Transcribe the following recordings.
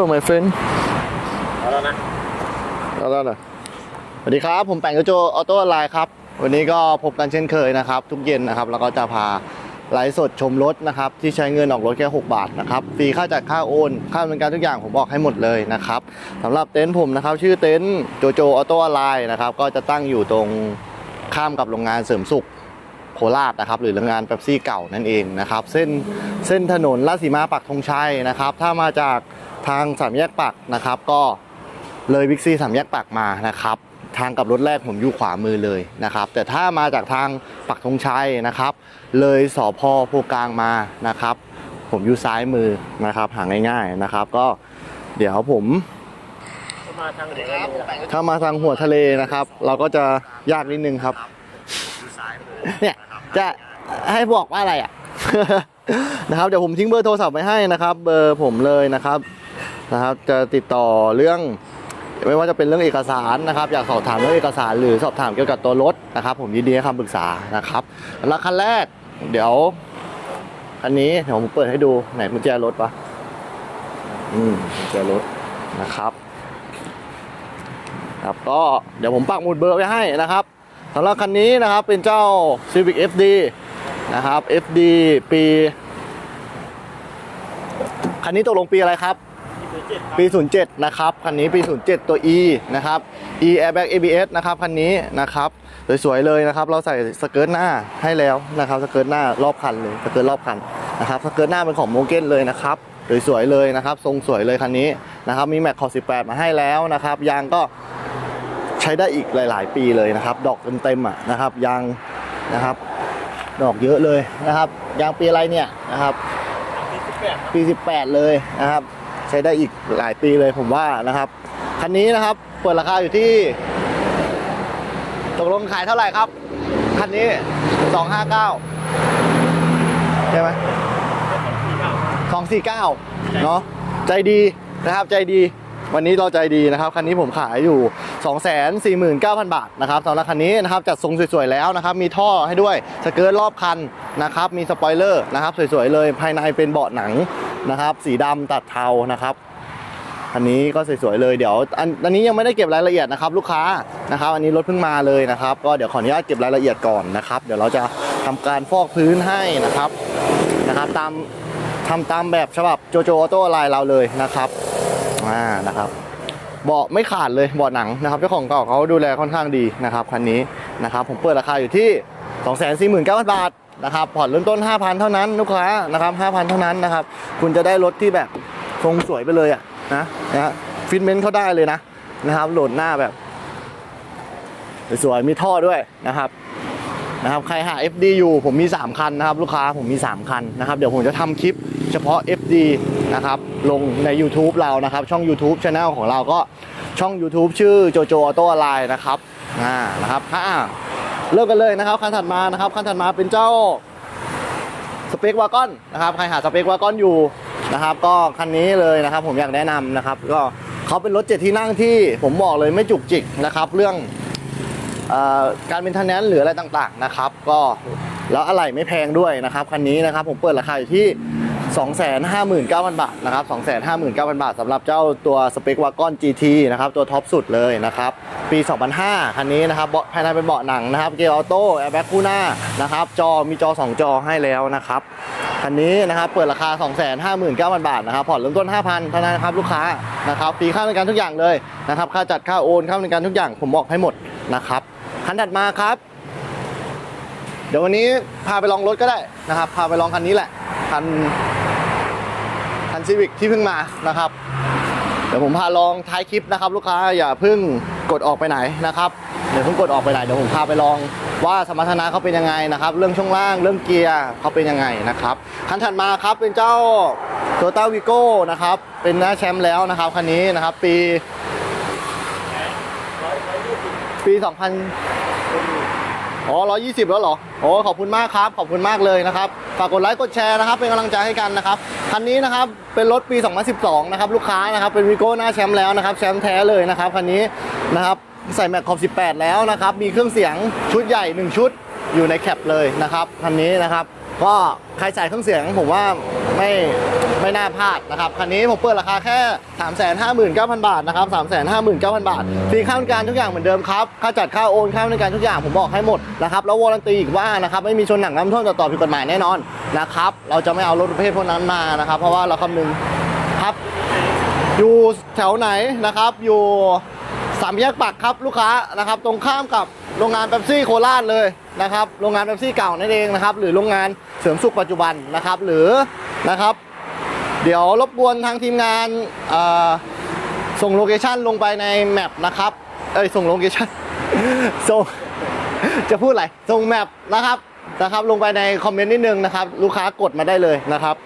Hello my friend เอาแล้วนะแล้วแล้วนะสวัสดีครับ ผมแปงกระโจออโต้ไลน์ครับ วันนี้ก็พบกันเช่นเคยนะครับ ทุกเย็นนะครับ แล้วก็จะพาไลฟ์สดชมรถนะครับ ที่ใช้เงินออกรถแค่ 6 บาทนะครับฟรีค่าจัดค่าโอน ค่าดำเนินการทุกอย่างผมบอกให้หมดเลยนะครับสำหรับเต็นท์ผมนะครับ ชื่อเต็นท์โจโจออโต้ไลน์นะครับ ก็จะตั้งอยู่ตรงข้ามกับโรงงานเสริมสุขโคราชนะครับหรือโรงงานเป๊ปซี่เก่านั่นเองนะครับ เส้นเส้นถนนลาดสีมาปักธงชัยนะครับ ถ้ามาจาก ทางสามแยกปักนะครับ ก็เลยบิ๊กซีสามแยกปักมานะครับ ทางกลับรถแรกผมอยู่ขวามือเลยนะครับ แต่ถ้ามาจากทางปักธงชัยนะครับ เลยสอพอโพกลางมานะครับ ผมอยู่ซ้ายมือนะครับหาง่ายๆนะครับ ก็เดี๋ยวผมมาทางไหนก็มีแหละถ้ามาทางหัวทะเลนะครับ เราก็จะยากนิดนึงครับเนี่ยจะให้บอกว่าอะไรอะนะครับเดี๋ยวผมทิ้งเบอร์โทรศัพท์ไว้ให้นะครับ เบอร์ผมเลยนะครับ นะครับ จะติดต่อเรื่อง ไม่ว่าจะเป็นเรื่องเอกสารนะครับ อยากสอบถามเรื่องเอกสารหรือสอบถามเกี่ยวกับตัวรถนะครับ ผมยินดีให้คำปรึกษานะครับสำหรับคันแรก เดี๋ยวคันนี้เดี๋ยวผมเปิดให้ดูไหนกุญแจรถปะอืมกุญแจรถนะครับครับก็เดี๋ยวผมปักหมุดเบอร์ไว้ให้นะครับสำหรับคันนี้นะครับเป็นเจ้า Civic FD นะครับ FD ปี คันนี้ตกลงปีอะไรครับ ปี 07 นะครับ คันนี้ปี 07 ตัว E นะครับ E airbag ABS นะครับ คันนี้นะครับ สวยๆ เลยนะครับ เราใส่สเกิร์ตหน้าให้แล้วนะครับ สเกิร์ตหน้ารอบคันเลย สเกิร์ตรอบคันนะครับ สเกิร์ตหน้าเป็นของโมเกนเลยนะครับ สวยๆ เลยนะครับ ทรงสวยเลยคันนี้นะครับ มีแม็กขอบ18 มาให้แล้วนะครับ ยางก็ใช้ได้อีกหลาย ๆ ปีเลยนะครับ ดอกเต็มๆอะนะครับ ยางนะครับ ดอกเยอะเลยนะครับ ยางปีอะไรเนี่ยนะครับ ปี 18 เลยนะครับ ใช้ได้อีกหลายปีเลยผมว่านะครับคันนี้นะครับเปิดราคาอยู่ที่ตกลงขายเท่าไหร่ครับคันนี้259ใช่ไหม249เนาะใจดีนะครับใจดี วันนี้เราใจดีนะครับคันนี้ผมขายอยู่ 249,000 บาทนะครับสำหรับคันนี้นะครับจัดทรงสวยๆแล้วนะครับ มีท่อให้ด้วยสเกิร์ตรอบคันนะครับ มีสปอยเลอร์นะครับ สวยๆเลยภายในเป็นเบาะหนังนะครับ สีดำตัดเทานะครับคันนี้ก็สวยๆเลยเดี๋ยวอันอันนี้ยังไม่ได้เก็บรายละเอียดนะครับ ลูกค้านะครับ อันนี้รถเพิ่งมาเลยนะครับ ก็เดี๋ยวขออนุญาตเก็บรายละเอียดก่อนนะครับ เดี๋ยวเราจะทำการฟอกพื้นให้นะครับนะครับ ตามทำตามแบบฉบับโจโจออโต้ไลน์เราเลยนะครับ อ่านะครับเบาะไม่ขาดเลยเบาะหนังนะครับเจ้าของเก่าเขาดูแลค่อนข้างดีนะครับคันนี้นะครับผมเปิดราคาอยู่ที่ 249,000 บาทนะครับผ่อนเริ่มต้น 5,000 เท่านั้นลูกค้านะครับ5,000 เท่านั้นนะครับคุณจะได้รถที่แบบทรงสวยไปเลยอะนะนะฮะฟิตเมนต์เขาได้เลยนะนะครับโหลดหน้าแบบสวยมีท่อด้วยนะครับ นะครับใครหา FD อยู่ผมมี 3 คันนะครับ ลูกค้าผมมี 3 คันนะครับ เดี๋ยวผมจะทำคลิปเฉพาะ FD นะครับลงใน YouTube เรานะครับ ช่อง YouTube Channel ของเราก็ช่อง YouTube ชื่อโจโจออโต้ไลน์นะครับอ่านะครับอ่าเริ่มกันเลยนะครับคันถัดมานะครับคันถัดมาเป็นเจ้าสเปควากอนนะครับใครหาสเปควากอนอยู่นะครับ ก็คันนี้เลยนะครับ ผมอยากแนะนำนะครับ ก็เขาเป็นรถเจ็ดที่นั่งที่ผมบอกเลยไม่จุกจิกนะครับ เรื่อง การเป็นทนแนนหรืออะไรต่างๆนะครับ ก็แล้วอะไหล่ไม่แพงด้วยนะครับคันนี้นะครับผมเปิดราคาอยู่ที่259,000 บาทนะครับ259,000 บาทสำหรับเจ้าตัวสเปควากอน GT นะครับตัวท็อปสุดเลยนะครับ ปี 2005 คันนี้นะครับเบาะภายในเป็นเบาะหนังนะครับ เกียร์ออโต้แอร์แบ็กคู่หน้านะครับ จอมีจอ 2 จอให้แล้วนะครับ คันนี้นะครับเปิดราคา 259,000 บาทนะครับผ่อนเริ่มต้น 5,000เท่านั้นนะครับลูกค้านะครับฟรีค่าบริการทุกอย่างเลยนะครับ ค่าจัดค่าโอนค่าบริการทุกอย่างผมบอกให้หมดนะครับ คันถัดมาครับ เดี๋ยววันนี้พาไปลองรถก็ได้นะครับ พาไปลองคันนี้แหละคันคันซีวิกที่เพิ่งมานะครับ เดี๋ยวผมพาลองท้ายคลิปนะครับ ลูกค้าอย่าเพิ่งกดออกไปไหนนะครับเดี๋ยวเพิ่งกดออกไปไหนเดี๋ยวผมพาไปลองว่าสมรรถนะเขาเป็นยังไงนะครับ เรื่องช่วงล่างเรื่องเกียร์เขาเป็นยังไงนะครับคันถัดมาครับเป็นเจ้าโตต้าวิโก้นะครับ เป็นหน้าแชมป์แล้วนะครับคันนี้นะครับ ปี ปี 2000 อ๋อ120 แล้วเหรอโอ้ขอบคุณมากครับ ขอบคุณมากเลยนะครับฝากกดไลค์กดแชร์นะครับ เป็นกำลังใจให้กันนะครับคันนี้นะครับเป็นรถปี 2012 นะครับลูกค้านะครับเป็นวิโก้หน้าแชมป์แล้วนะครับแชมป์แท้เลยนะครับคันนี้นะครับใส่แม็กขอบ 18 แล้วนะครับมีเครื่องเสียงชุดใหญ่ 1 ชุดอยู่ในแคปเลยนะครับคันนี้นะครับก็ใครใส่เครื่องเสียงผมว่าไม่ ไม่น่าพลาดนะครับคันนี้ผมเปิดราคาแค่ 359,000 บาทนะครับ359,000 บาทฟรีค่าบริการทุกอย่างเหมือนเดิมครับค่าจัดค่าโอนค่าบริการทุกอย่างผมบอกให้หมดนะครับแล้ววารันตีอีกว่านะครับไม่มีชนหนังน้ำท่วมต่อต่อผิดกฎหมายแน่นอนนะครับเราจะไม่เอารถประเภทพวกนั้นมานะครับเพราะว่าเราคำนึงครับ อยู่แถวไหนนะครับ อยู่สามแยกปักครับลูกค้านะครับ ตรงข้ามกับโรงงานเป๊ปซี่โคราชเลยนะครับ โรงงานเป๊ปซี่เก่านั่นเองนะครับ หรือโรงงานเสริมสุขปัจจุบันนะครับ หรือนะครับ เดี๋ยวรบกวนทางทีมงานส่งโลเคชันลงไปในแมปนะครับ เอ้ยส่งโลเคชันส่งจะพูดอะไรส่งแมปนะครับนะครับ ลงไปในคอมเมนต์นิดนึงนะครับ ลูกค้ากดมาได้เลยนะครับ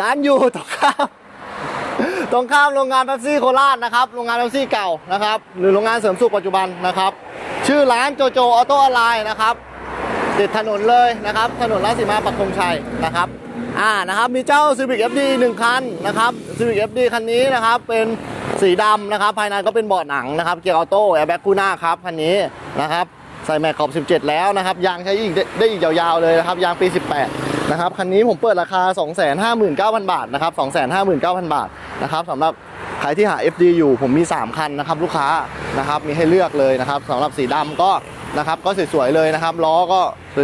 ร้านอยู่ตรงข้ามตรงข้ามโรงงานเป๊ปซี่โคราชนะครับโรงงานเป๊ปซี่เก่านะครับ หรือโรงงานเสริมสุขปัจจุบันนะครับ ชื่อร้านโจโจออโต้ออนไลน์นะครับติดถนนเลยนะครับ ถนนราชสีมาปักธงชัยนะครับ อ่านะครับมีเจ้า Civic FD หนึ่งคันนะครับ Civic FD คันนี้นะครับเป็นสีดำนะครับ ภายในก็เป็นเบาะหนังนะครับ เกียร์ออโต้แอร์แบ็กคู่หน้าครับคันนี้นะครับใส่แม็กขอบ 17 แล้วนะครับยางใช้อีกได้ได้อีกยาวๆเลยนะครับยางปี 18 นะครับคันนี้ผมเปิดราคา 259,000 บาทนะครับ259,000 บาทนะครับสำหรับใครที่หา FD อยู่ผมมี 3 คันนะครับลูกค้านะครับมีให้เลือกเลยนะครับสำหรับสีดำก็นะครับก็สวยๆเลยนะครับล้อก็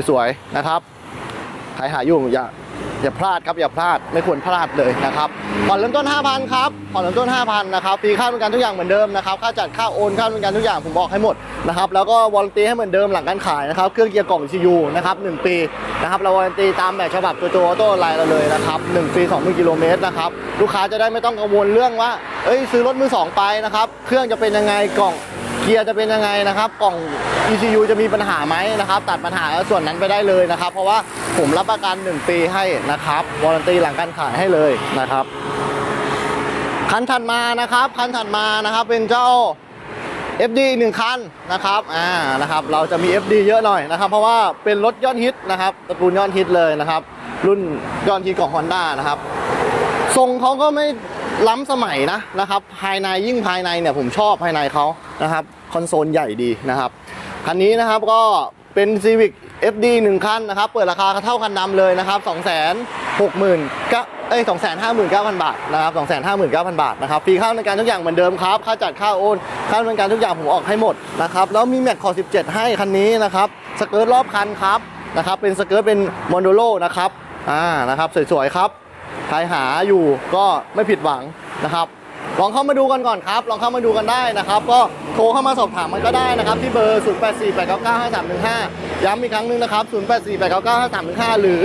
สวยๆนะครับใครหาอยู่อย่า อย่าพลาดครับอย่าพลาดไม่ควรพลาดเลยนะครับผ่อนเริ่มต้น 5,000ครับผ่อนเริ่มต้น 5,000นะครับฟรีค่าบริการทุกอย่างเหมือนเดิมนะครับค่าจัดค่าโอนค่าบริการทุกอย่างผมบอกให้หมดนะครับแล้วก็วารันตีให้เหมือนเดิมหลังการขายนะครับเครื่องเกียร์กล่อง ECU นะครับ1ปีนะครับเราวารันตีตามแบบฉบับตัวโจออโต้ไลน์เราเลยนะครับ1ปี20,000กิโลเมตรนะครับลูกค้าจะได้ไม่ต้องกังวลเรื่องว่าเอ้ยซื้อรถมือสองไปนะครับเครื่องจะเป็นยังไงกล่องเกียร์จะเป็นยังไงนะครับกล่อง ECU จะมีปัญหาไหมนะครับตัดปัญหาส่วนนั้นไปได้เลยนะครับ เพราะว่า ผมรับประกัน 1 ปีให้นะครับวารันตีหลังการขายให้เลยนะครับคันถัดมานะครับคันถัดมานะครับเป็นเจ้า FD หนึ่งคันนะครับอ่านะครับเราจะมี FD เยอะหน่อยนะครับ เพราะว่าเป็นรถยอดฮิตนะครับตระกูลยอดฮิตเลยนะครับ รุ่นยอดฮิตของ Honda นะครับทรงเขาก็ไม่ล้ำสมัยนะนะครับ ภายในยิ่งภายในเนี่ยผมชอบภายในเขานะครับคอนโซลใหญ่ดีนะครับคันนี้นะครับก็เป็น Civic FD 1 คันนะครับ เปิดราคาเท่าคันดำเลยนะครับ 2 6 0 0 0 0ก็เอ้ย2 5 9 0 0 0 บาทนะครับ2 5 9 0 0 0 บาทนะครับ ฟรีค่าบริการทุกอย่างเหมือนเดิมครับ ค่าจัดค่าโอน ค่าบริการทุกอย่างผมออกให้หมดนะครับ แล้วมีแม็กคอ17 ให้คันนี้นะครับ สเกิร์ตรอบคันครับนะครับ เป็นสเกิร์ตเป็นมอนโดโลนะครับ อ่า นะครับ สวยๆครับ ใครหาอยู่ก็ไม่ผิดหวังนะครับ ลองเข้ามาดูกันก่อนครับ ลองเข้ามาดูกันได้นะครับ ก็โทรเข้ามาสอบถามมันก็ได้นะครับ ที่เบอร์ 0 8 4 8 9 9 5 3 1 5 ย้ำอีกครั้งหนึงนะครับ 0 8 4 8 9 9 5 3 1 5 หรือ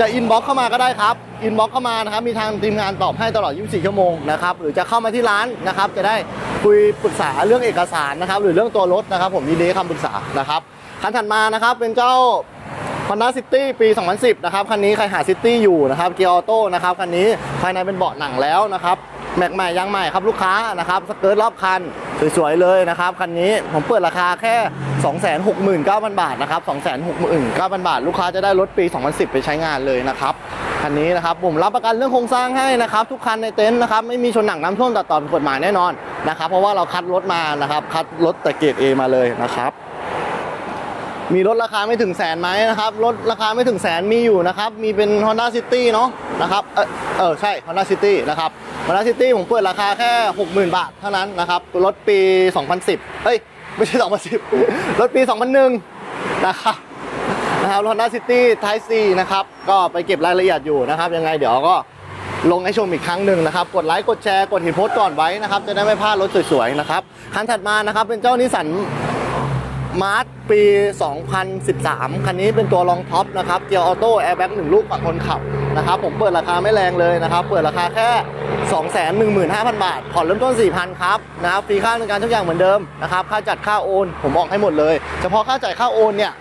จะอินบ็อกเข้ามาก็ได้ครับ อินบ็อกเข้ามานะครับ มีทางทีมงานตอบให้ตลอด 24 ชั่วโมงนะครับ หรือจะเข้ามาที่ร้านนะครับ จะได้คุยปรึกษาเรื่องเอกสารนะครับ หรือเรื่องตัวรถนะครับ ผมยินดีให้คำปรึกษานะครับ คันถัดมานะครับเป็นเจ้า Honda City ปี 2010 นะครับ คันนี้ใครหา City อยู่นะครับ เกียร์ออโต้นะครับ คันนี้ภายในเป็นเบาะหนังแล้วนะครับ แม็กใหม่ยางใหม่ครับลูกค้านะครับสเกิร์ตรอบคันสวยๆเลยนะครับคันนี้ผมเปิดราคาแค่ 269,000 บาทนะครับ269,000 บาท ลูกค้าจะได้รถปี 2010 ไปใช้งานเลยนะครับคันนี้นะครับผมรับประกันเรื่องโครงสร้างให้นะครับทุกคันในเต็นท์นะครับไม่มีชนหนักน้ำท่วมตัดต่อผิดกฎหมายแน่นอนนะครับเพราะว่าเราคัดรถมานะครับคัดรถแต่เกรด A มาเลยนะครับ มีรถราคาไม่ถึงแสนไหมนะครับ รถราคาไม่ถึงแสนมีอยู่นะครับ มีเป็น Honda City เนาะนะครับ เออเออใช่ Honda City นะครับ Honda City ผมเปิดราคาแค่ 60,000 บาทเท่านั้นนะครับ รถปี 2010เอ้ย ไม่ใช่ 2010 รถปี 2001 นะครับนะครับ Honda City Type C นะครับ ก็ไปเก็บรายละเอียดอยู่นะครับ ยังไงเดี๋ยวก็ลงให้ชมอีกครั้งหนึ่งนะครับ กดไลค์ กดแชร์ กดเห็นโพสต์ก่อนไว้นะครับ จะได้ไม่พลาดรถสวยๆนะครับ คันถัดมานะครับเป็นเจ้านิสัน มาร์ทปี 2013 คันนี้เป็นตัวรองท็อปนะครับ เกียร์ออโต้แอร์แบ็กหนึ่งลูกฝั่งคนขับนะครับ ผมเปิดราคาไม่แรงเลยนะครับ เปิดราคาแค่ 215,000 บาท ผ่อนเริ่มต้น 4,000 ครับนะครับฟรีค่าบริการทุกอย่างเหมือนเดิมนะครับ ค่าจัดค่าโอน ผมบอกให้หมดเลย เฉพาะค่าจ่ายค่าโอนเนี่ย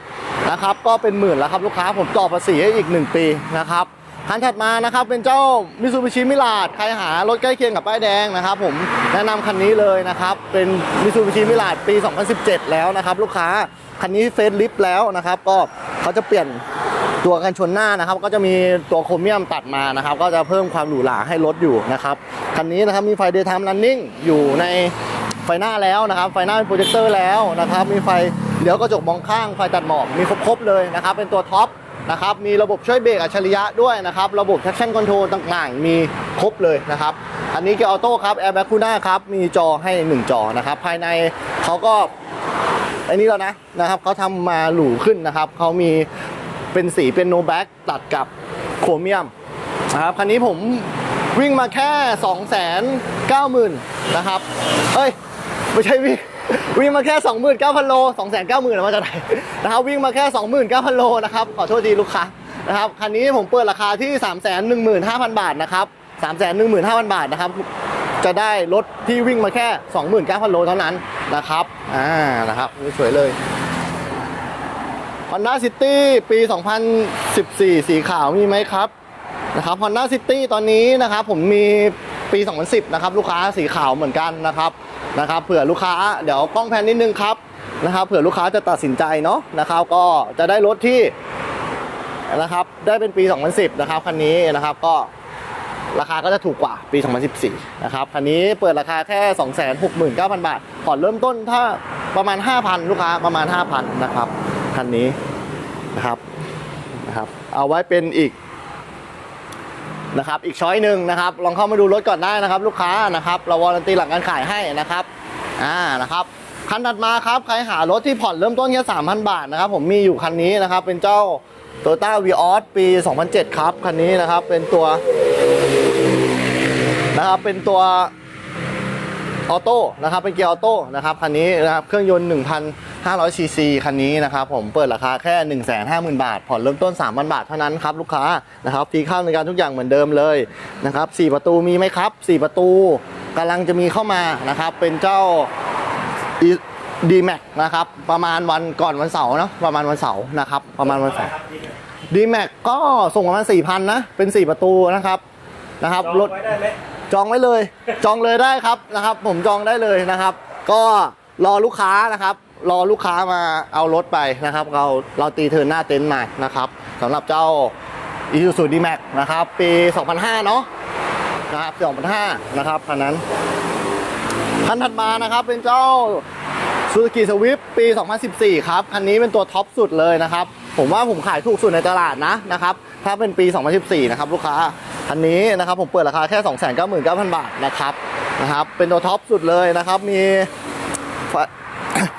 นะครับ ก็เป็นหมื่นแล้วครับลูกค้า ผมต่อภาษีให้อีก 1 ปีนะครับ คันถัดมานะครับเป็นเจ้ามิซูบิชิมิลาดใครหารถใกล้เคียงกับป้ายแดงนะครับ ผมแนะนำคันนี้เลยนะครับ เป็นมิซูบิชิมิลาดปี 2017 แล้วนะครับ ลูกค้าคันนี้เฟซลิฟต์แล้วนะครับ ก็เขาจะเปลี่ยนตัวกันชนหน้านะครับ ก็จะมีตัวโครเมียมตัดมานะครับ ก็จะเพิ่มความหรูหราให้รถอยู่นะครับคันนี้นะครับมีไฟเดย์ไทม์รันนิ่งอยู่ในไฟหน้าแล้วนะครับ ไฟหน้าเป็นโปรเจคเตอร์แล้วนะครับ มีไฟเลี้ยวกระจกมองข้างไฟตัดหมอกมีครบๆเลยนะครับ เป็นตัวท็อป นะครับ มีระบบช่วยเบรกอัจฉริยะด้วยนะครับ ระบบ traction control ต่างๆ มีครบเลยนะครับ อันนี้เกียร์ออโต้ครับ airbag คูน่าครับ มีจอให้ 1 จอนะครับ ภายในเขาก็อ้นี่แล้วนะนะครับเขาทำมาหรูขึ้นนะครับ เขามีเป็นสีเป็นโนแบ็กตัดกับโครเมียมนะครับ คันนี้ผมวิ่งมาแค่ 2 9 0 0 0 0 นะครับ เอ้ย ไม่ใช่วิ่ง วิ่งมาแค่ 29,000 โล 290,000แล้วมาจากไหนนะครับวิ่งมาแค่ 29,000 โลนะครับขอโทษทีลูกค้านะครับคันนี้ผมเปิดราคาที่ 315,000 บาทนะครับ315,000 บาทนะครับจะได้รถที่วิ่งมาแค่ 29,000 โลเท่านั้นนะครับอ่านะครับสวยเลย Honda City ปี 2014 สีขาวมีไหมครับนะครับ Honda City ตอนนี้นะครับผมมีปี 2010 นะครับ ลูกค้าสีขาวเหมือนกันนะครับ นะครับเผื่อลูกค้าเดี๋ยวกล้องแพนนิดนึงครับนะครับเผื่อลูกค้าจะตัดสินใจเนาะนะครับก็จะได้รถที่นะครับได้เป็นปี 2010 นะครับคันนี้นะครับก็ราคาก็จะถูกกว่าปี 2014 นะครับ คันนี้เปิดราคาแค่ 269,000 บาท ผ่อนเริ่มต้นถ้าประมาณ 5,000 ลูกค้าประมาณ 5,000 นะครับ คันนี้นะครับ นะครับ เอาไว้เป็นอีก นะครับอีกช้อยหนึ่งนะครับลองเข้ามาดูรถก่อนได้นะครับ ลูกค้านะครับเราวารันตีหลังการขายให้นะครับอ่านะครับคันถัดมาครับใครหารถที่ผ่อนเริ่มต้นแค่3,000 บาทนะครับผมมีอยู่คันนี้นะครับเป็นเจ้า t o y o t a v ีออสปี 2007 ครับ คันนี้นะครับเป็นตัวนะครับเป็นตัวออโต้นะครับเป็นเกียร์ออโต้นะครับคันนี้นะครับเครื่องยนต์ 1,500 ซีซี คันนี้นะครับผมเปิดราคาแค่ 150,000 บาท ผ่อนเริ่มต้น 3,000 บาทเท่านั้นครับลูกค้านะครับฟรีเข้าในการทุกอย่างเหมือนเดิมเลยนะครับ4ประตูมีไหมครับ 4 ประตูกำลังจะมีเข้ามานะครับเป็นเจ้าดีแม็กนะครับประมาณวันก่อนวันเสาร์เนาะประมาณวันเสาร์นะครับประมาณวันเสาร์ดีแม็กก็ส่งประมาณ4,000นะเป็น4ประตูนะครับนะครับรถไว้ได้ไหมจองไว้เลย จองเลยได้ครับนะครับ ผมจองได้เลยนะครับ ก็รอลูกค้านะครับ รอลูกค้ามาเอารถไปนะครับ เราเราตีเทินหน้าเต็นท์มานะครับสำหรับเจ้า Isuzu D-Max นะครับ ปี 2005 เนาะนะครับ2005 นะครับคันนั้นคันถัดมานะครับเป็นเจ้า Suzuki Swift ปี 2014 ครับ คันนี้เป็นตัวท็อปสุดเลยนะครับ ผมว่าผมขายถูกสุดในตลาดนะนะครับ ถ้าเป็นปี 2014 นะครับลูกค้า คันนี้นะครับผมเปิดราคาแค่ 299,000 บาทนะครับนะครับ เป็นตัวท็อปสุดเลยนะครับ มี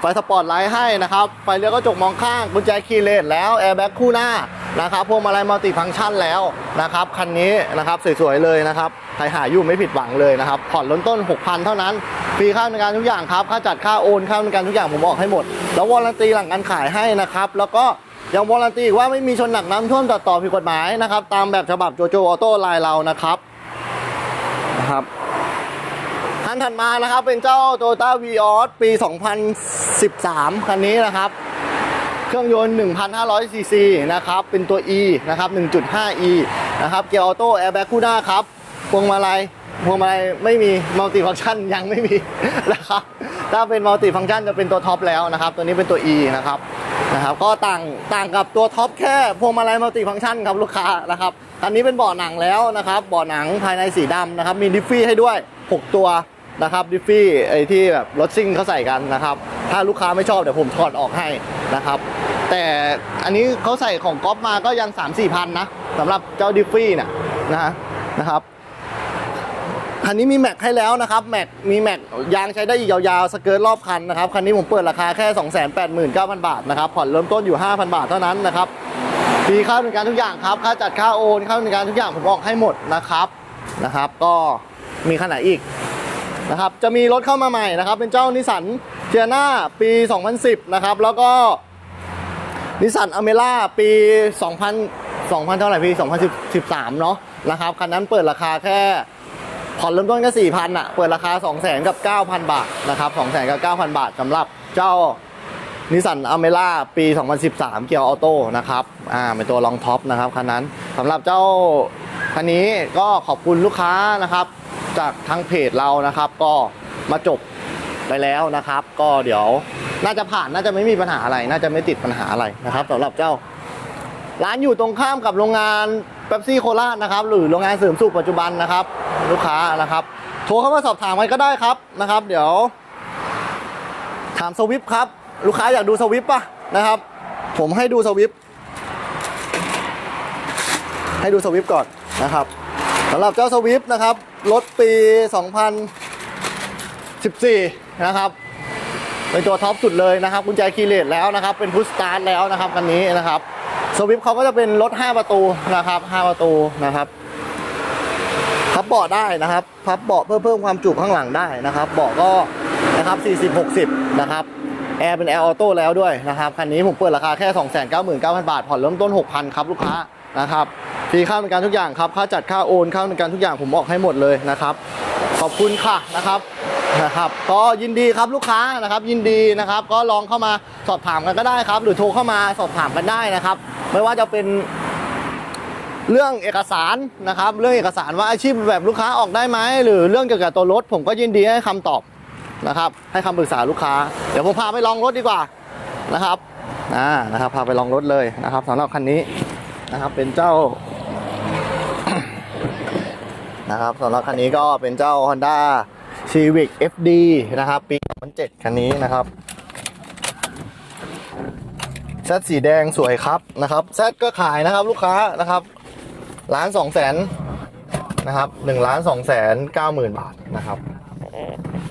ไฟสปอร์ตไลท์ให้นะครับ ไฟเลี้ยวกระจกมองข้าง กุญแจคีย์เลสแล้ว แอร์แบ็กคู่หน้านะครับพวงมาลัยมัลติฟังก์ชันแล้วนะครับ คันนี้นะครับสวยๆเลยนะครับ ใครหาอยู่ไม่ผิดหวังเลยนะครับ ผ่อนล้นต้น 6,000 เท่านั้น ฟรีค่าบริการทุกอย่างครับ ค่าจัดค่าโอน ค่าบริการทุกอย่างผมออกให้หมด แล้ววารันตีหลังการขายให้นะครับ แล้วก็ยังวารันตีว่าไม่มีชนหนักน้ำท่วมตัดต่อผิดกฎหมายนะครับ ตามแบบฉบับโจโจออโต้ไลน์เรานะครับ คั นถัดมานะครับเป็นเจ้า Toyota Vios ปี 2013 คันนี้นะครับ เครื่องยนต์ 1,500ซีซีนะครับ เป็นตัว E นะครับ 1.5 E นะครับ เกียร์ออโต้แอร์แบ็กคู่หน้าครับพวงมาลัยพวงมาลัยไม่มีมัลติฟังชันยังไม่มีนะครับ ถ้าเป็นมัลติฟังชันจะเป็นตัวท็อปแล้วนะครับ ตัวนี้เป็นตัว E นะครับนะครับก็ต่างต่างกับตัวท็อปแค่พวงมาลัยมัลติฟังชันครับลูกค้านะครับคันนี้เป็นเบาะหนังแล้วนะครับเบาะหนังภายในสีดำนะครับ มีดิฟฟี่ให้ด้วย 6 ตัว นะครับดิฟฟี่ไอ้ที่แบบรถซิ่งเขาใส่กันนะครับ ถ้าลูกค้าไม่ชอบเดี๋ยวผมถอดออกให้นะครับ แต่อันนี้เขาใส่ของก๊อฟมาก็ยัง 3 4พันนะสำหรับเจ้าดิฟฟี่เนี่ยนะฮะนะครับคันนี้มีแม็กให้แล้วนะครับแม็กมีแม็กยางใช้ได้อีกยาวๆสเกิร์ตรอบคันนะครับคันนี้ผมเปิดราคาแค่ 289,000 บาทนะครับผ่อนเริ่มต้นอยู่ 5,000 บาทเท่านั้นนะครับฟรีค่าบริการทุกอย่างครับค่าจัดค่าโอนค่าบริการทุกอย่างผมออกให้หมดนะครับนะครับ ก็มีขนาดอีก นะครับจะมีรถเข้ามาใหม่นะครับ เป็นเจ้านิสสันเทียนาปี 2010 นะครับ แล้วก็นิสสันอเมร่าปี 2000 2000 เท่าไหร่พี่ 2013 เนาะนะครับ คันนั้นเปิดราคาแค่ผ่อนเริ่มต้นแค่4,000อะ เปิดราคา200,000กับ 9,000 บาทนะครับ200,000กับ 9,000 บาทสำหรับเจ้านิสสันอเมร่าปี 2013 เกียร์ออโต้นะครับอ่าเป็นตัวรองท็อปนะครับคันนั้นสำหรับเจ้าคันนี้ก็ขอบคุณลูกค้านะครับ จากทางเพจเรานะครับ ก็มาจบไปแล้วนะครับ ก็เดี๋ยวน่าจะผ่านน่าจะไม่มีปัญหาอะไร น่าจะไม่ติดปัญหาอะไรนะครับสำหรับเจ้า ร้านอยู่ตรงข้ามกับโรงงานเป๊ปซี่โคราชนะครับ หรือโรงงานเสริมสุขปัจจุบันนะครับ ลูกค้านะครับ โทรเข้ามาสอบถามกันก็ได้ครับนะครับ เดี๋ยว ถามสวิปครับ ลูกค้าอยากดูสวิปป่ะนะครับ ผมให้ดูสวิปให้ดูสวิฟก่อนนะครับ สำหรับเจ้าสวิฟนะครับ รถปี 2014 นะครับ เป็นตัวท็อปสุดเลยนะครับกุญแจคีเลสแล้วนะครับ เป็นพุชสตาร์ทแล้วนะครับคันนี้นะครับสวิฟเขาก็จะเป็นรถ 5 ประตูนะครับ 5 ประตูนะครับพับเบาะได้นะครับพับเบาะเพื่อเพิ่มความจุข้างหลังได้นะครับเบาะก็นะครับ 40 60 นะครับแอร์เป็นแอร์ออโต้แล้วด้วยนะครับคันนี้ผมเปิดราคาแค่ 299,000 บาทผ่อนเริ่มต้น 6,000 ครับลูกค้านะครับ ฟรีค่าบริการทุกอย่างครับ ค่าจัดค่าโอนค่าบริการทุกอย่างผมออกให้หมดเลยนะครับ ขอบคุณค่ะนะครับนะครับ ก็ยินดีครับลูกค้านะครับ ยินดีนะครับ ก็ลองเข้ามาสอบถามกันก็ได้ครับ หรือโทรเข้ามาสอบถามกันได้นะครับ ไม่ว่าจะเป็นเรื่องเอกสารนะครับ เรื่องเอกสารว่าอาชีพแบบลูกค้าออกได้ไหมหรือเรื่องเกี่ยวกับตัวรถ ผมก็ยินดีให้คำตอบนะครับ ให้คำปรึกษาลูกค้า เดี๋ยวผมพาไปลองรถดีกว่านะครับอ่านะครับพาไปลองรถเลยนะครับสำหรับคันนี้นะครับเป็นเจ้า นะครับสำหรับคันนี้ก็เป็นเจ้า Honda Civic FD นะครับ ปี 2007 คันนี้นะครับแซดสีแดงสวยครับนะครับแซดก็ขายนะครับลูกค้านะครับล้านสองแสนนะครับหนึ่งล้านสองแสนเก้าหมื่นบาทนะครับ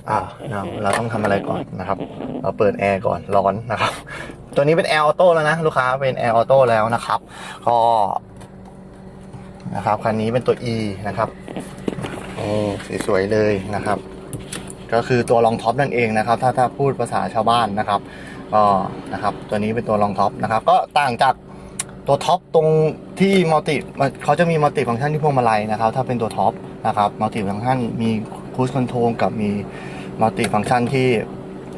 อ่าเราเราต้องทำอะไรก่อนนะครับ เราเปิดแอร์ก่อนร้อนนะครับ ตัวนี้เป็นแอร์ออโต้แล้วนะ ลูกค้าเป็นแอร์ออโต้แล้วนะครับ ก็นะครับคันนี้เป็นตัว E นะครับ นี่สวยๆเลยนะครับ ก็คือตัวรองท็อปนั่นเองนะครับ ถ้าถ้าพูดภาษาชาวบ้านนะครับก็นะครับตัวนี้เป็นตัวรองท็อปนะครับก็ต่างจากตัวท็อปตรงที่มัลติเขาจะมีมัลติฟังก์ชันที่พวงมาลัยนะครับ ถ้าเป็นตัวท็อปนะครับมัลติฟังก์ชันมีคูสคอนโทรลกับมีมัลติฟังก์ชันที่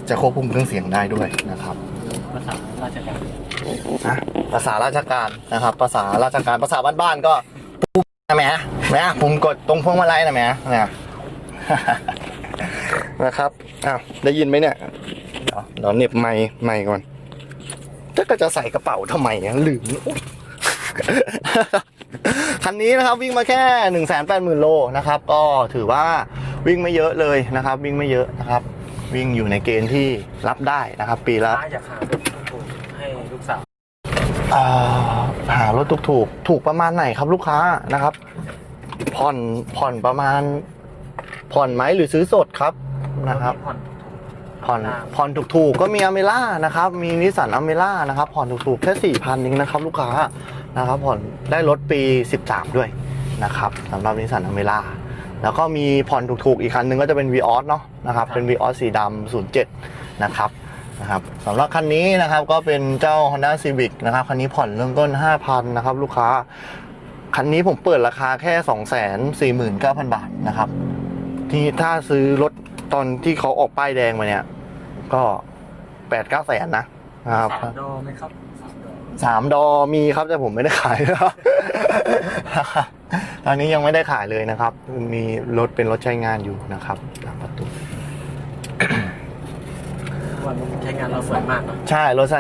จะควบคุมเครื่องเสียงได้ด้วยนะครับภาษาราชการนะภาษาราชการนะครับ ภาษาราชการภาษาบ้านๆก็ปุ่มนะแหม แหมปุ่มกดตรงพวงมาลัยนะแหมเนี่ยนะครับอ้าวได้ยินไหมเนี่ยเดี๋ยวเดี๋ยวเหน็บไมค์ไมค์ก่อนจะก็จะใส่กระเป๋าทำไมเนี่ยลืมอุ๊ยคันนี้นะครับวิ่งมาแค่หนึ่งแสนแปดหมื่นโลนะครับ ก็ถือว่าวิ่งไม่เยอะเลยนะครับ วิ่งไม่เยอะนะครับ วิ่งอยู่ในเกณฑ์ที่รับได้นะครับ ปีละป้าอยากหาเป็นถูกให้ลูกสาวอ่าหารถถูกถูกๆถูกประมาณไหนครับลูกค้านะครับ ผ่อนผ่อนประมาณ ผ่อนไหมหรือซื้อสดครับนะครับผ่อนผ่อนผ่อนถูกๆก็มีอเมล่านะครับ มีนิสสันอเมล่านะครับ ผ่อนถูกๆแค่สี่พันเองนะครับ ลูกค้านะครับ ผ่อนได้รถปี 13 ด้วยนะครับสำหรับนิสสันอเมล่าแล้วก็มีผ่อนถูกๆอีกคันหนึงก็จะเป็น v ีออสเนาะนะครับ เป็น v ีออสสีดำ07 นะครับนะครับสำหรับคันนี้นะครับก็เป็นเจ้า Honda Civic นะครับ คันนี้ผ่อนเริ่มต้น 5,000 นะครับ ลูกค้า คันนี้ผมเปิดราคาแค่ 249,000 บาทนะครับ ที่ถ้าซื้อรถตอนที่เขาออกป้ายแดงมาเนี่ย ก็แปดเก้าแสนนะนะครับสามโดไหมครับสามโดสามดอมีครับแต่ผมไม่ได้ขายนะครับตอนนี้ยังไม่ได้ขายเลยนะครับ มีรถเป็นรถใช้งานอยู่นะครับตามประตูวันนี้ใช้งานเราสวยมากเนอะใช่รถใช้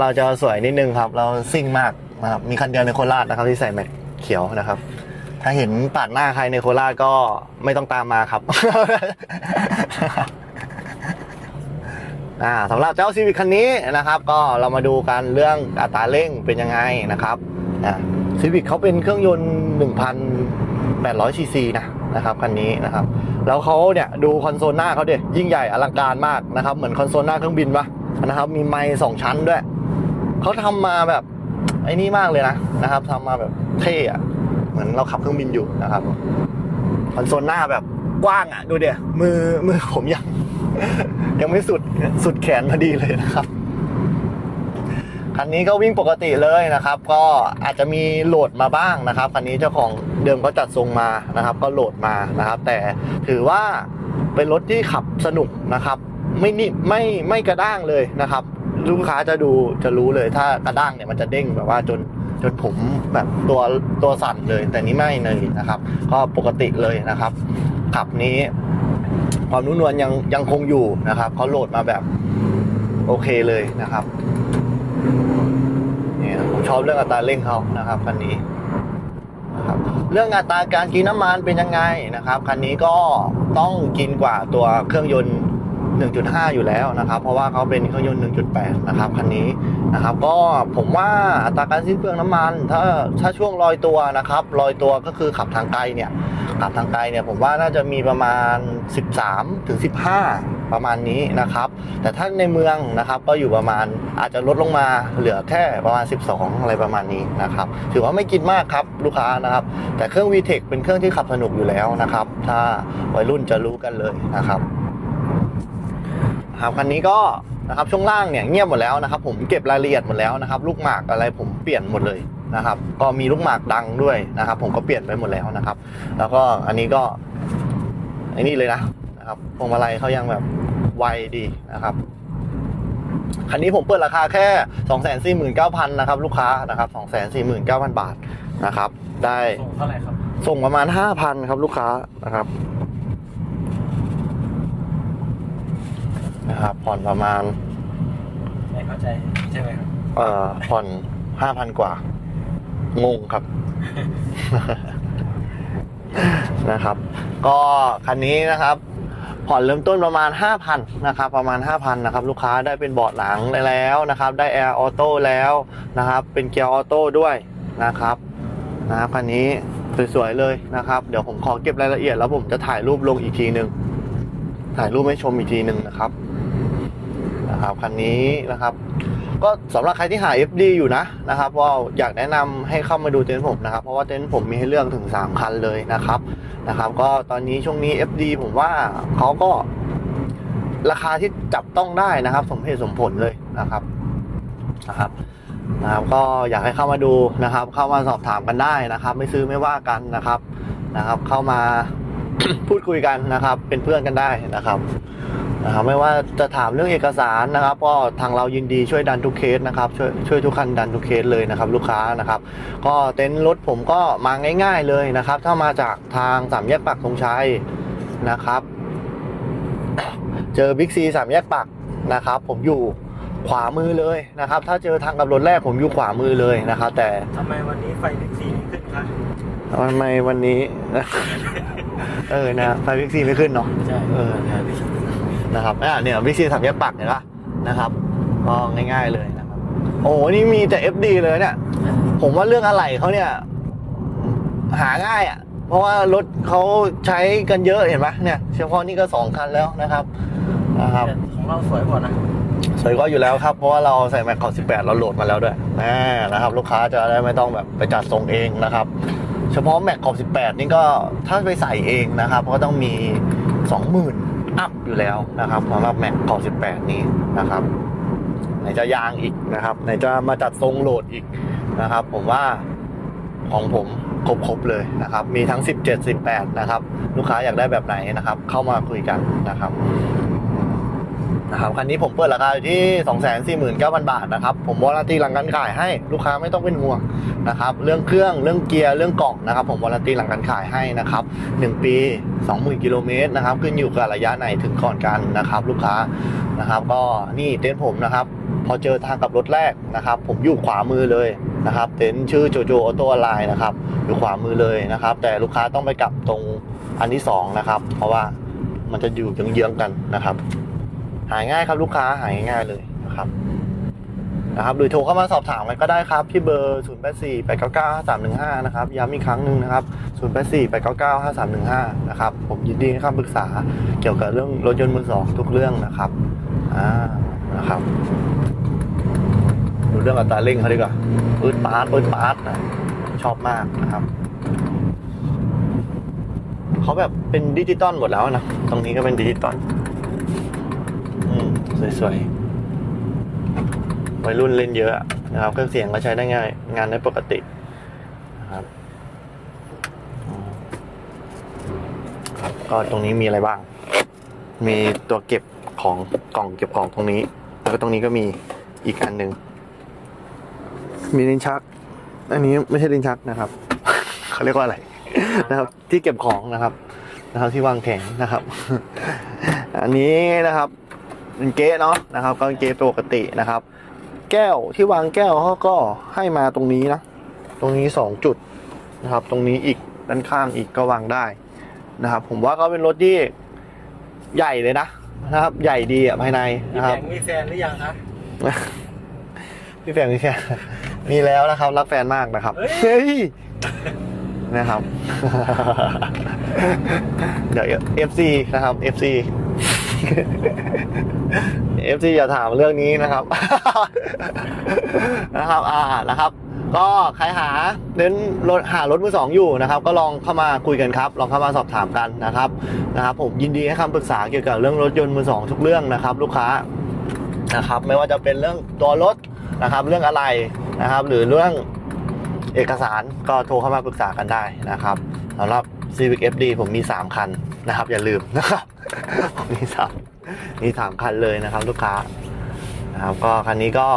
เราจะสวยนิดนึงครับ เราซิ่งมากนะครับมีคันเดียวในโคราชนะครับที่ใส่แม็ก เขียวนะครับ ถ้าเห็นปาดหน้าใครในโคราชก็ไม่ต้องตามมาครับ อ่าสำหรับเจ้าซีวิ c คันนี้นะครับ ก็เรามาดูกันเรื่องอัตราเร่งเป็นยังไงนะครับซีวิ c เขาเป็นเครื่องยนต์ 1,800ซีซีนะนะครับคันนี้นะครับ แล้วเขาเนี่ยดูคอนโซลหน้าเขาเด็ยิ่งใหญ่อลังการมากนะครับ เหมือนคอนโซลหน้าเครื่องบินปะนะครับ มีไมค์สองชั้นด้วย เขาทำมาแบบ ไอ้นี่มากเลยนะนะครับทำมาแบบเท่อะเหมือนเราขับเครื่องบินอยู่นะครับคอนโซลหน้าแบบกว้างอะดูเดี๋ยมือมือผมยัง ยังไม่สุดสุดแขนพอดีเลยนะครับคันนี้ก็วิ่งปกติเลยนะครับ ก็อาจจะมีโหลดมาบ้างนะครับคันนี้เจ้าของเดิมก็จัดทรงมานะครับ ก็โหลดมานะครับ แต่ถือว่าเป็นรถที่ขับสนุกนะครับ ไม่นิไม่ไม่กระด้างเลยนะครับ ลูกค้าจะดูจะรู้เลย ถ้ากระด้างเนี่ยมันจะเด้งแบบว่าจนจนผมแบบตัวตัวสั่นเลย แต่นี้ไม่เลยนะครับ ก็ปกติเลยนะครับขับนี้ ความนุ่มนวลยังยังคงอยู่นะครับเขาโหลดมาแบบโอเคเลยนะครับเนี่ยผมชอบเรื่องอัตราเร่งเขานะครับคันนี้นะครับเรื่องอัตราการกินน้ำมันเป็นยังไงนะครับคันนี้ก็ต้องกินกว่าตัวเครื่องยนต์ 1.5 อยู่แล้วนะครับ เพราะว่าเขาเป็นเครื่องยนต์ 1.8 นะครับคันนี้นะครับ ก็ผมว่าอัตราการสิ้นเปลืองน้ำมัน ถ้าถ้าช่วงลอยตัวนะครับลอยตัวก็คือขับทางไกลเนี่ยขับทางไกลเนี่ยผมว่าน่าจะมีประมาณ 13ถึง15 ประมาณนี้นะครับ แต่ถ้าในเมืองนะครับก็อยู่ประมาณอาจจะลดลงมาเหลือแค่ประมาณ 12 อะไรประมาณนี้นะครับ ถือว่าไม่กินมากครับลูกค้านะครับ แต่เครื่อง VTEC เป็นเครื่องที่ขับสนุกอยู่แล้วนะครับ ถ้าวัยรุ่นจะรู้กันเลยนะครับ ครับคันนี้ก็นะครับช่วงล่างเนี่ยเงียบหมดแล้วนะครับ ผมเก็บรายละเอียดหมดแล้วนะครับ ลูกหมากอะไรผมเปลี่ยนหมดเลยนะครับ ก็มีลูกหมากดังด้วยนะครับ ผมก็เปลี่ยนไปหมดแล้วนะครับ แล้วก็อันนี้ก็ไอ้นี่เลยนะนะครับพวงมาลัยเขายังแบบไวดีนะครับคันนี้ผมเปิดราคาแค่ 249,000นะครับลูกค้านะครับ249,000 บาทนะครับ ได้ส่งเท่าไหร่ครับ ส่งประมาณ 5,000 ครับลูกค้านะครับ นะครับผ่อนประมาณไม่เข้าใจใช่ไหมครับเอ่อผ่อน5,000กว่า งงครับ นะครับ ก็คันนี้นะครับ ผ่อนเริ่มต้นประมาณ 5,000นะครับ ประมาณ 5,000นะครับ ลูกค้าได้เป็นเบาะหนังได้แล้วนะครับ ได้แอร์ออโต้แล้วนะครับ เป็นเกียร์ออโต้ด้วยนะครับนะครับคันนี้สวยๆเลยนะครับ เดี๋ยวผมขอเก็บรายละเอียดแล้วผมจะถ่ายรูปลงอีกทีหนึ่งถ่ายรูปให้ชมอีกทีหนึ่งนะครับ นะครับคันนี้นะครับก็สำหรับใครที่หา FD อยู่นะนะครับว่าอยากแนะนำให้เข้ามาดูเต็นท์ผมนะครับเพราะว่าเต็นท์ผมมีให้เลือกถึง 3 คันเลยนะครับนะครับ ก็ตอนนี้ช่วงนี้ FD ผมว่าเขาก็ราคาที่จับต้องได้นะครับ สมเหตุสมผลเลยนะครับนะครับนะครับก็อยากให้เข้ามาดูนะครับ เข้ามาสอบถามกันได้นะครับ ไม่ซื้อไม่ว่ากันนะครับนะครับ เข้ามาพูดคุยกันนะครับ เป็นเพื่อนกันได้นะครับ นะครับไม่ว่าจะถามเรื่องเอกสารนะครับ ก็ทางเรายินดีช่วยดันทุกเคสนะครับช่วยช่วยทุกคันดันทุกเคสเลยนะครับ ลูกค้านะครับ ก็เต็นท์รถผมก็มาง่าย ๆเลยนะครับ ถ้ามาจากทางสามแยกปากธงชัยนะครับ เจอบิ๊กซีสามแยกปากนะครับ ผมอยู่ขวามือเลยนะครับ ถ้าเจอทางกับรถแรกผมอยู่ขวามือเลยนะครับ แต่ทำไมวันนี้ไฟบิ๊กซีไม่ขึ้นครับทำไมวันนี้ เออนะไฟบิ๊กซีไม่ขึ้นเนาะใช่เออ นะครับอะเนี่ยวิซีสามแยกปักเห็นปะนะครับก็ง่าย ๆเลยนะครับ โอ้โหนี่มีแต่ FD เลยเนี่ย ผมว่าเรื่องอะไรเขาเนี่ย หาง่ายอะ เพราะว่ารถเขาใช้กันเยอะเห็นปะเนี่ย เฉพาะนี่ก็สองคันแล้วนะครับนะครับแต่ของเราสวยกว่านะสวยก็อยู่แล้วครับ เพราะว่าเราใส่แม็กขอบ18 เราโหลดมาแล้วด้วยอ่านะครับ ลูกค้าจะได้ไม่ต้องแบบไปจัดส่งเองนะครับ เฉพาะแม็กขอบ18 นี่ก็ถ้าไปใส่เองนะครับ ก็ต้องมี 20,000 อัพอยู่แล้วนะครับสำหรับแม็กขอบ18 นี้นะครับไหนจะยางอีกนะครับไหนจะมาจัดทรงโหลดอีกนะครับ ผมว่าของผมครบๆเลยนะครับ มีทั้ง 17 18 นะครับ ลูกค้าอยากได้แบบไหนนะครับ เข้ามาคุยกันนะครับ นะครับคันนี้ผมเปิดราคาอยู่ที่ 249,000 บาทนะครับ ผมวารันตีหลังการขายให้ลูกค้าไม่ต้องเป็นห่วงนะครับ เรื่องเครื่องเรื่องเกียร์เรื่องกล่องนะครับ ผมวารันตีหลังการขายให้นะครับ 1 ปี 20,000กิโลเมตรนะครับขึ้นอยู่กับระยะไหนถึงก่อนกันนะครับ ลูกค้านะครับ ก็นี่เต็นท์ผมนะครับ พอเจอทางกับรถแรกนะครับ ผมอยู่ขวามือเลยนะครับเต็นท์ชื่อโจโจออโต้ไลน์นะครับอยู่ขวามือเลยนะครับ แต่ลูกค้าต้องไปกลับตรงอันที่สองนะครับเพราะว่ามันจะอยู่เยื้องๆกันนะครับ หายง่ายครับลูกค้าหายง่ายเลยนะครับนะครับหรือโทรเข้ามาสอบถามกันก็ได้ครับ ที่เบอร์ 0 8 4 8 9 9 5 3 1 5 นะครับ ย้ำอีกครั้งหนึ่งนะครับ 0 8 4 8 9 9 5 3 1 5 นะครับ ผมยินดีให้คำปรึกษาเกี่ยวกับเรื่องรถยนต์มือสองทุกเรื่องนะครับ อ่า นะครับ ดูเรื่องอัตราเร่งเขาดีกว่าปืดปาร์ตปืดปาร์ตนะชอบมากนะครับ เขาแบบเป็นดิจิตอลหมดแล้วนะ ตรงนี้ก็เป็นดิจิตอล สวยๆวัยรุ่นเล่นเยอะนะครับเครื่องเสียงก็ใช้ได้ง่าย งานได้ปกตินะครับครับก็ตรงนี้มีอะไรบ้าง มีตัวเก็บของกล่องเก็บของตรงนี้ แล้วก็ตรงนี้ก็มีอีกอันหนึ่ง มีลิ้นชัก อันนี้ไม่ใช่ลิ้นชักนะครับ เขาเรียกว่าอะไรนะครับ ที่เก็บของนะครับ นะครับที่วางแข็งนะครับ อันนี้นะครับ เป็นเก๊ะเนาะนะครับก็เป็นเก๊ะปกตินะครับ แก้วที่วางแก้วเขาก็ให้มาตรงนี้นะ ตรงนี้สองจุดนะครับ ตรงนี้อีกด้านข้างอีกก็วางได้นะครับ ผมว่าก็เป็นรถที่ใหญ่เลยนะนะครับ ใหญ่ดีอะภายในพี่นะคแบรับงค์มีแฟนหรือยังคะพี่แฟนมีแฟนมีแล้วนะครับ รักแฟนมากนะครับเฮ้ยนะครับ เดี๋ยว FC นะครับ FC FC อย่าถามเรื่องนี้นะครับ นะครับ อ่านะครับ ก็ใครหาเน้นรถหารถมือสองอยู่นะครับ ก็ลองเข้ามาคุยกันครับ ลองเข้ามาสอบถามกันนะครับ นะครับ ผมยินดีให้คำปรึกษาเกี่ยวกับเรื่องรถยนต์มือสองทุกเรื่องนะครับ ลูกค้านะครับ ไม่ว่าจะเป็นเรื่องตัวรถนะครับ เรื่องอะไรนะครับ หรือเรื่องเอกสารก็โทรเข้ามาปรึกษากันได้นะครับสำหรับ Civic FD ผมมี 3 คันนะครับ อย่าลืมนะครับผมมีสามมีสามคันเลยนะครับ ลูกค้านะครับก็คันนี้ก็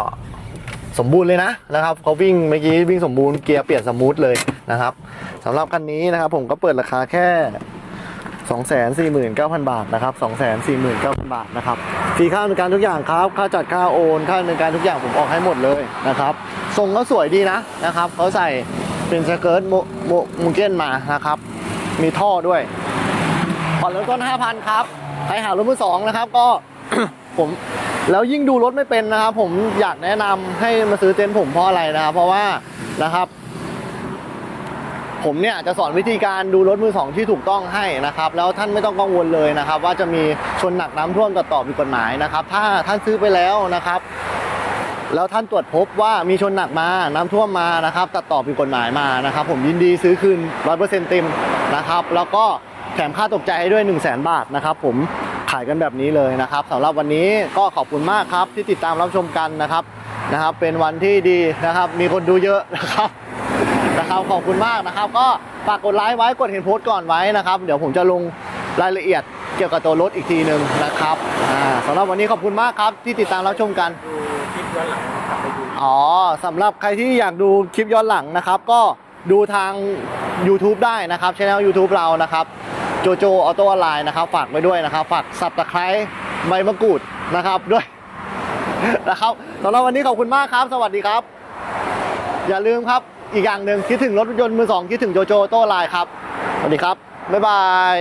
สมบูรณ์เลยนะนะครับเขาวิ่งเมื่อกี้วิ่งสมบูรณ์เกียร์เปลี่ยนสมูทเลยนะครับสำหรับคันนี้นะครับ ผมก็เปิดราคาแค่ 249,000 บาทนะครับ 249,000 บาทนะครับฟรีค่าดำเนินการทุกอย่างครับค่าจัดค่าโอน ค่าดำเนินการทุกอย่างผมออกให้หมดเลยนะครับทรงก็สวยดีนะนะครับเขาใส่เป็นสเกิร์ตโมโมเก้นมานะครับ มีท่อด้วยผ่อนรถต้น 5,000 ครับ ใครหารถมือสองนะครับ ก็ผมแล้วยิ่งดูรถไม่เป็นนะครับ ผมอยากแนะนำให้มาซื้อเต็นท์ผมเพราะอะไรนะครับ เพราะว่านะครับ ผมเนี่ยจะสอนวิธีการดูรถมือสองที่ถูกต้องให้นะครับ แล้วท่านไม่ต้องกังวลเลยนะครับ ว่าจะมีชนหนักน้ำท่วมตัดต่อผิดกฎหมายนะครับ ถ้าท่านซื้อไปแล้วนะครับ แล้วท่านตรวจพบว่ามีชนหนักมาน้ำท่วมมานะครับ ตัดต่อผิดกฎหมายมานะครับ ผมยินดีซื้อคืนร้อยเปอร์เซ็นต์เต็ม นะครับ แล้วก็แถมค่าตกใจให้ด้วย 1 0 0 0 0แบาทนะครับ ผมขายกันแบบนี้เลยนะครับสำหรับวันนี้ก็ขอบคุณมากครับที่ติดตามรับชมกันนะครับนะครับ เป็นวันที่ดีนะครับ มีคนดูเยอะนะครับนะครับขอบคุณมากนะครับ ก็ฝากกดไลค์ไว้กดเห็นโพสต์ก่อนไว้นะครับ เดี๋ยวผมจะลงรายละเอียดเกี่ยวกับตัวรถอีกทีหนึ่งนะครับอ่าสำหรับวันนี้ขอบคุณมากครับที่ติดตามรับชมกันดูคลิปย้อนหลังกลับไปดูอ๋อสำหรับใครที่อยากดูคลิปย้อนหลังนะครับ ก็ ดูทาง YouTube ได้นะครับช่อง YouTube เรานะครับโจโจออโต้ออนไลน์นะครับ ฝากไว้ด้วยนะครับ ฝากสับตะไคร้ใบมะกรูดนะครับด้วยนะครับสำหรับวันนี้ขอบคุณมากครับ สวัสดีครับ อย่าลืมครับอีกอย่างหนึ่งคิดถึงรถยนต์มือสองคิดถึงโจโจออโต้ออนไลน์ครับสวัสดีครับบ๊ายบาย